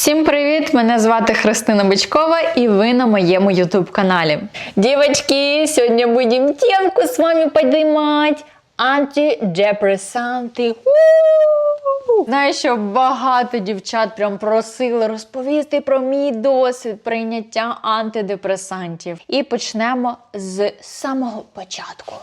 Всім привіт! Мене звати Христина Бичкова і ви на моєму YouTube каналі. Девочки, сьогодні будемо темку з вами підіймати. Антидепресанти. Знаю, що багато дівчат прям просили розповісти про мій досвід прийняття антидепресантів. І почнемо з самого початку.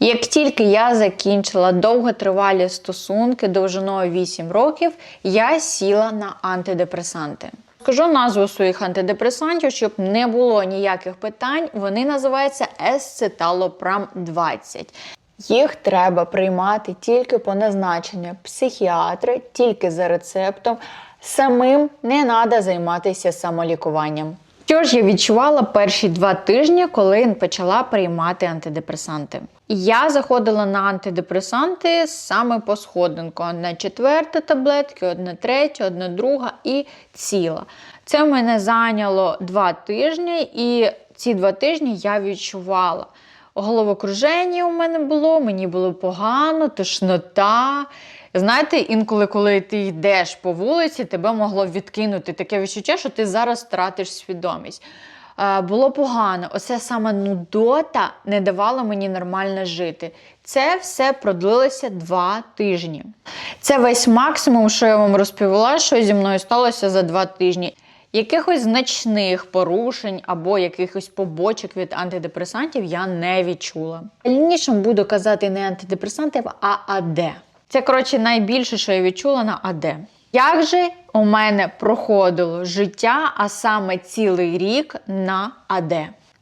Як тільки я закінчила довготривалі стосунки довжиною 8 років, я сіла на антидепресанти. Скажу назву своїх антидепресантів, щоб не було ніяких питань. Вони називаються есцеталопрам 20. Їх треба приймати тільки по назначенню психіатра, тільки за рецептом. Самим не треба займатися самолікуванням. Що ж я відчувала перші два тижні, коли почала приймати антидепресанти? Я заходила на антидепресанти саме по сходинку. Одна четверта таблетки, одна третя, одна друга і ціла. Це в мене зайняло два тижні, і ці два тижні я відчувала. Головокруження у мене було, мені було погано, тошнота. Знаєте, інколи, коли ти йдеш по вулиці, тебе могло відкинути таке відчуття, що ти зараз втратиш свідомість. Було погано. Оце саме нудота не давала мені нормально жити. Це все продлилося два тижні. Це весь максимум, що я вам розповіла, що зі мною сталося за два тижні. Якихось значних порушень або якихось побочок від антидепресантів я не відчула. Дальніше буду казати не антидепресантів, а АД. Це, коротше, найбільше, що я відчула на АД. Як же у мене проходило життя, а саме цілий рік на АД?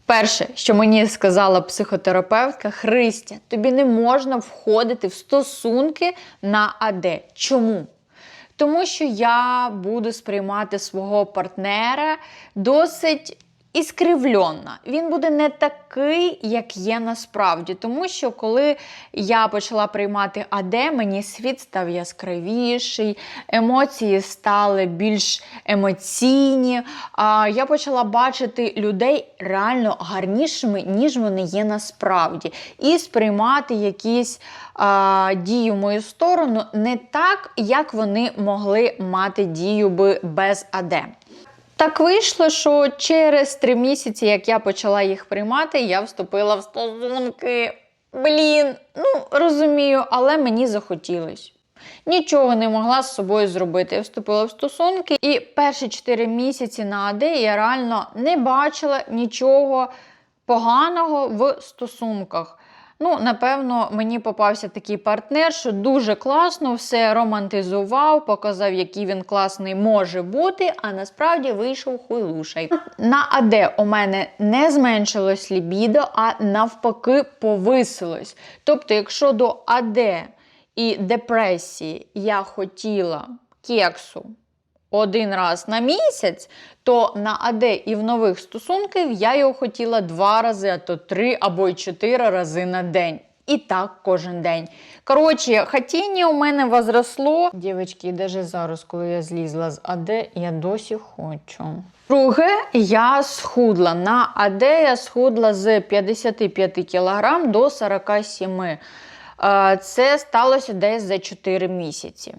Перше, що мені сказала психотерапевтка, Христя, тобі не можна входити в стосунки на АД. Чому? Тому що я буду сприймати свого партнера досить іскривльонно. Він буде не такий, як є насправді. Тому що коли я почала приймати АД, мені світ став яскравіший, емоції стали більш емоційні. А я почала бачити людей реально гарнішими, ніж вони є насправді. І сприймати якісь а, дії в мою сторону не так, як вони могли мати дію би без АД. Так вийшло, що через три місяці, як я почала їх приймати, я вступила в стосунки. Блін, ну розумію, але мені захотілось. Нічого не могла з собою зробити. Я вступила в стосунки, і перші 4 місяці на АД я реально не бачила нічого поганого в стосунках. Ну, напевно, мені попався такий партнер, що дуже класно все романтизував, показав, який він класний може бути, а насправді вийшов хуйлушай. На АД у мене не зменшилось лібідо, а навпаки, повисилось. Тобто, якщо до АД і депресії я хотіла кексу один раз на місяць, то на АД і в нових стосунках я його хотіла два рази, а то три або й чотири рази на день. І так кожен день. Коротше, хотіння у мене возросло. Дівчатки, навіть зараз, коли я злізла з АД, я досі хочу. Друге, я схудла. На АД я схудла з 55 кг до 47 Е, Це сталося десь за 4 місяці.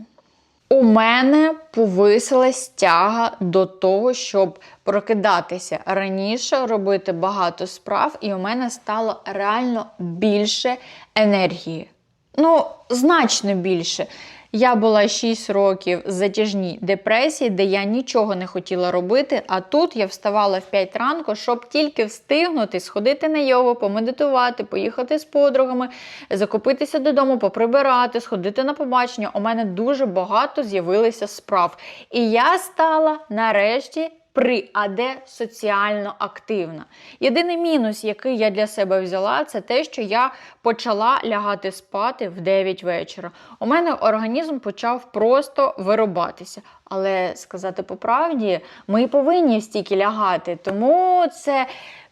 У мене повисилась тяга до того, щоб прокидатися раніше, робити багато справ, і у мене стало реально більше енергії. Ну, значно більше. Я була 6 років в затяжній депресії, де я нічого не хотіла робити. А тут я вставала в 5 ранку, щоб тільки встигнути сходити на йогу, помедитувати, поїхати з подругами, закупитися додому, поприбирати, сходити на побачення. У мене дуже багато з'явилося справ. І я стала нарешті. При АД соціально активна. Єдиний мінус, який я для себе взяла, це те, що я почала лягати спати в 9 вечора. У мене організм почав просто вирубатися. Але сказати по правді, ми повинні стільки лягати. Тому це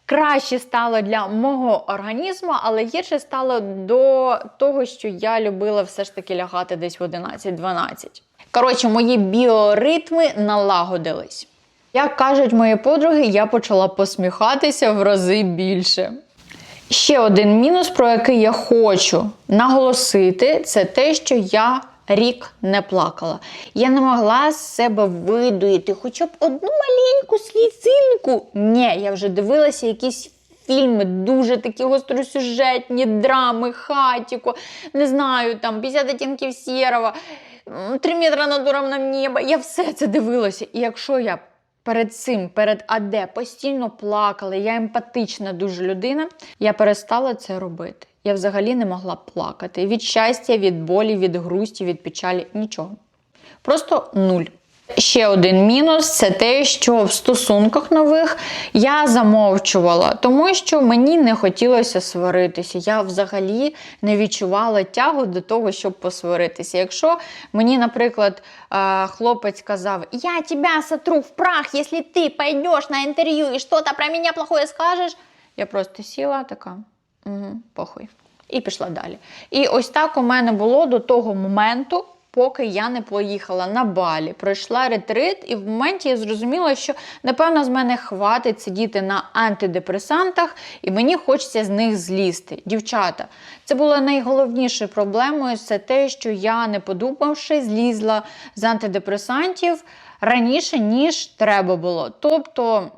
краще стало для мого організму, але гірше стало до того, що я любила все ж таки лягати десь в 11-12. Коротше, мої біоритми налагодились. Як кажуть мої подруги, я почала посміхатися в рази більше. Ще один мінус, про який я хочу наголосити, це те, що я рік не плакала. Я не могла з себе видуїти хоча б одну маленьку слізинку. Ні, я вже дивилася якісь фільми, дуже такі гостросюжетні, драми, хатіко, не знаю, там 50 оттінків м, 3 метри над уровнем неба. Я все це дивилася. І якщо я перед цим, перед АД постійно плакала, я емпатична дуже людина, я перестала це робити. Я взагалі не могла плакати. Від щастя, від болі, від грусті, від печалі нічого. Просто нуль. Ще один мінус це те, що в стосунках нових я замовчувала, тому що мені не хотілося сваритися. Я взагалі не відчувала тягу до того, щоб посваритися. Якщо мені, наприклад, хлопець казав: Я тебе сотру в прах, якщо ти пойдеш на інтерв'ю і щось про мене плохое скажеш, я просто сіла така, угу, похуй. І пішла далі. І ось так у мене було до того моменту, поки я не поїхала на балі. Пройшла ретрит, і в моменті я зрозуміла, що напевно з мене хватить сидіти на антидепресантах, і мені хочеться з них злізти. Дівчата, це було найголовнішою проблемою. Це те, що я, не подумавши, злізла з антидепресантів. Раніше, ніж треба було. Тобто,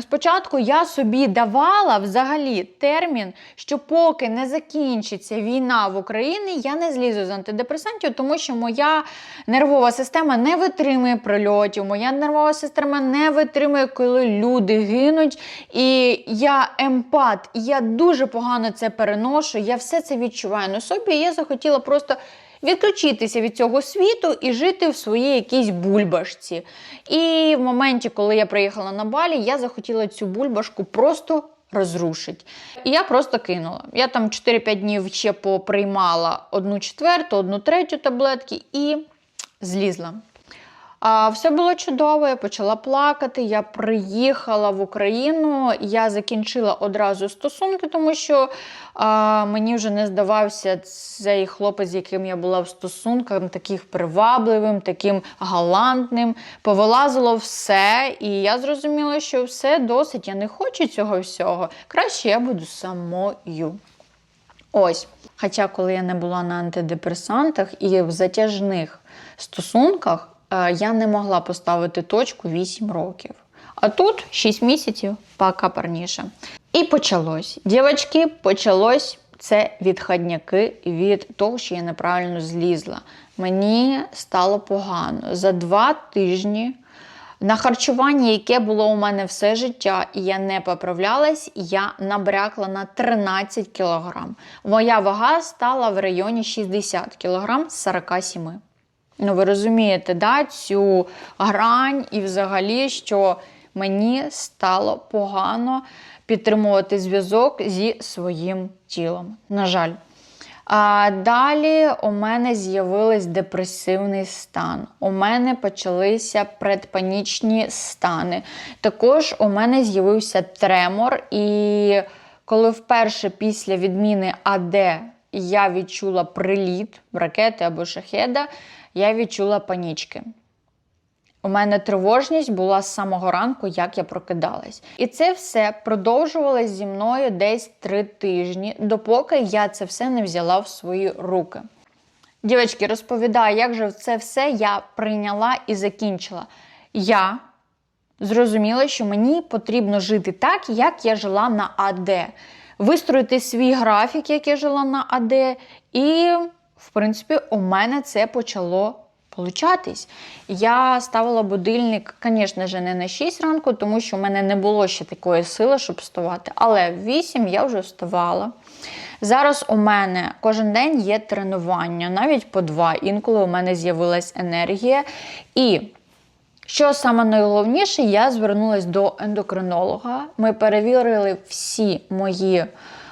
спочатку я собі давала взагалі термін, що поки не закінчиться війна в Україні, я не злізу з антидепресантів, тому що моя нервова система не витримує прильотів, моя нервова система не витримує, коли люди гинуть. І я емпат, і я дуже погано це переношу. Я все це відчуваю на собі. І я захотіла просто відключитися від цього світу і жити в своїй якійсь бульбашці. І в моменті, коли я приїхала на Балі, я захотіла цю бульбашку просто розрушити. І я просто кинула. Я там 4-5 днів ще поприймала одну четверту, одну третю таблетки і злізла. А, все було чудово, я почала плакати. Я приїхала в Україну, я закінчила одразу стосунки, тому що а, мені вже не здавався цей хлопець, з яким я була в стосунках, таким привабливим, таким галантним. Повилазило все, і я зрозуміла, що все досить. Я не хочу цього всього. Краще я буду самою. Ось. Хоча, коли я не була на антидепресантах і в затяжних стосунках, я не могла поставити точку 8 років. А тут 6 місяців, пока парніше. І почалось. Дівчатки, почалось це відходняки від того, що я неправильно злізла. Мені стало погано. За два тижні на харчуванні, яке було у мене все життя, і я не поправлялась, я набрякла на 13 кілограм. Моя вага стала в районі 60 кілограм з 47. Ну, ви розумієте, да, цю грань і взагалі, що мені стало погано підтримувати зв'язок зі своїм тілом. На жаль. А далі у мене з'явився депресивний стан. У мене почалися предпанічні стани. Також у мене з'явився тремор, і коли вперше після відміни АД я відчула приліт ракети або шахеда, я відчула панічки. У мене тривожність була з самого ранку, як я прокидалась. І це все продовжувалось зі мною десь три тижні, допоки я це все не взяла в свої руки. Дівчатки, розповідаю, як же це все я прийняла і закінчила. Я зрозуміла, що мені потрібно жити так, як я жила на АД. Вистроїти свій графік, як я жила на АД, і, в принципі, у мене це почало получатись. Я ставила будильник, звісно ж, не на 6 ранку, тому що в мене не було ще такої сили, щоб вставати. Але в 8 я вже вставала. Зараз у мене кожен день є тренування, навіть по два. Інколи у мене з'явилась енергія. І що саме найголовніше, я звернулася до ендокринолога. Ми перевірили всі мої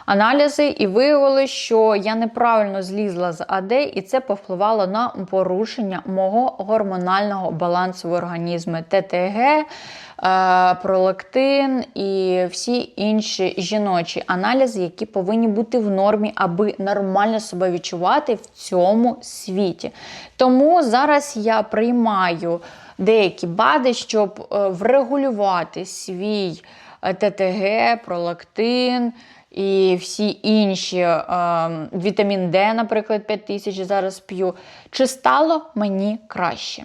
аналізи і виявили, що я неправильно злізла з АД, і це повпливало на порушення мого гормонального балансу в організмі ТТГ, е, пролактин і всі інші жіночі аналізи, які повинні бути в нормі, аби нормально себе відчувати в цьому світі. Тому зараз я приймаю деякі БАДи, щоб е, врегулювати свій е, ТТГ, пролактин, і всі інші е, вітамін Д, наприклад, 5 тисяч зараз п'ю. Чи стало мені краще?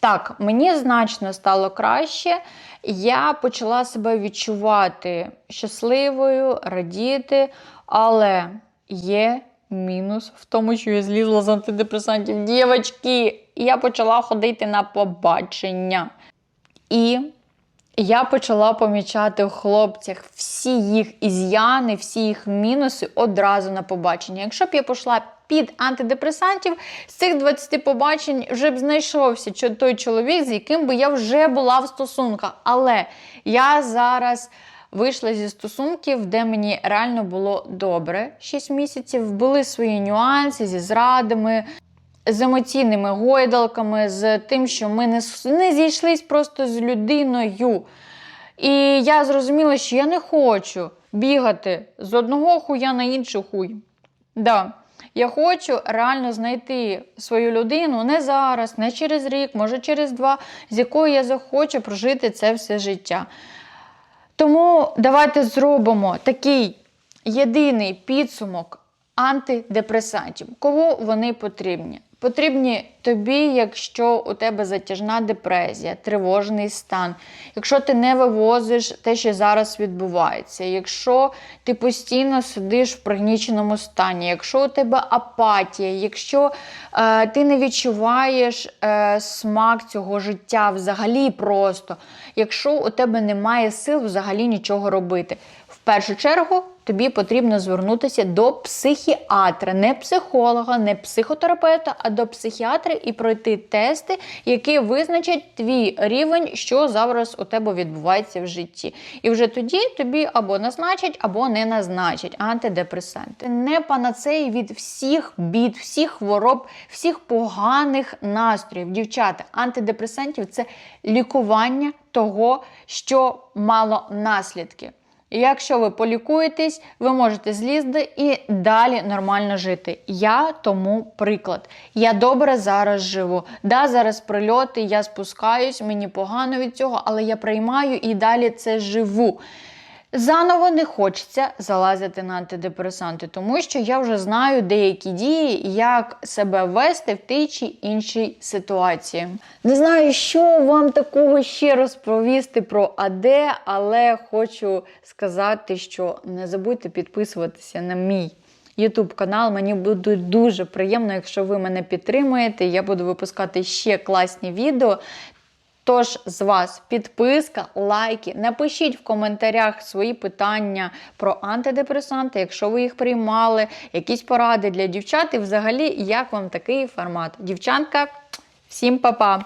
Так, мені значно стало краще. Я почала себе відчувати щасливою, радіти, але є мінус в тому, що я злізла з антидепресантів. Дівочки, я почала ходити на побачення. І я почала помічати у хлопцях всі їх із'яни, всі їх мінуси одразу на побачення. Якщо б я пішла під антидепресантів, з цих 20 побачень вже б знайшовся чо- той чоловік, з яким би я вже була в стосунках. Але я зараз. Вийшла зі стосунків, де мені реально було добре 6 місяців. Були свої нюанси зі зрадами, з емоційними гойдалками, з тим, що ми не, не зійшлись просто з людиною. І я зрозуміла, що я не хочу бігати з одного хуя на інший хуй. Да. Я хочу реально знайти свою людину не зараз, не через рік, може через два, з якою я захочу прожити це все життя. Тому давайте зробимо такий єдиний підсумок антидепресантів. Кому вони потрібні? Потрібні тобі, якщо у тебе затяжна депресія, тривожний стан, якщо ти не вивозиш те, що зараз відбувається, якщо ти постійно сидиш в пригніченому стані, якщо у тебе апатія, якщо е, ти не відчуваєш е, смак цього життя взагалі просто, якщо у тебе немає сил взагалі нічого робити. В першу чергу тобі потрібно звернутися до психіатра, не психолога, не психотерапевта, а до психіатра і пройти тести, які визначать твій рівень, що зараз у тебе відбувається в житті. І вже тоді тобі або назначать, або не назначать антидепресанти. Не панацеї від всіх бід, всіх хвороб, всіх поганих настроїв. Дівчата, антидепресантів це лікування того, що мало наслідки. Якщо ви полікуєтесь, ви можете злізти і далі нормально жити. Я тому приклад. Я добре зараз живу. Да, зараз прильоти, я спускаюсь, мені погано від цього, але я приймаю і далі це живу. Заново не хочеться залазити на антидепресанти, тому що я вже знаю деякі дії, як себе вести в тій чи іншій ситуації. Не знаю, що вам такого ще розповісти про АД, але хочу сказати, що не забудьте підписуватися на мій YouTube канал. Мені буде дуже приємно, якщо ви мене підтримуєте. Я буду випускати ще класні відео. Тож з вас підписка, лайки. Напишіть в коментарях свої питання про антидепресанти, якщо ви їх приймали, якісь поради для дівчат і взагалі, як вам такий формат. Дівчатка, всім па-па!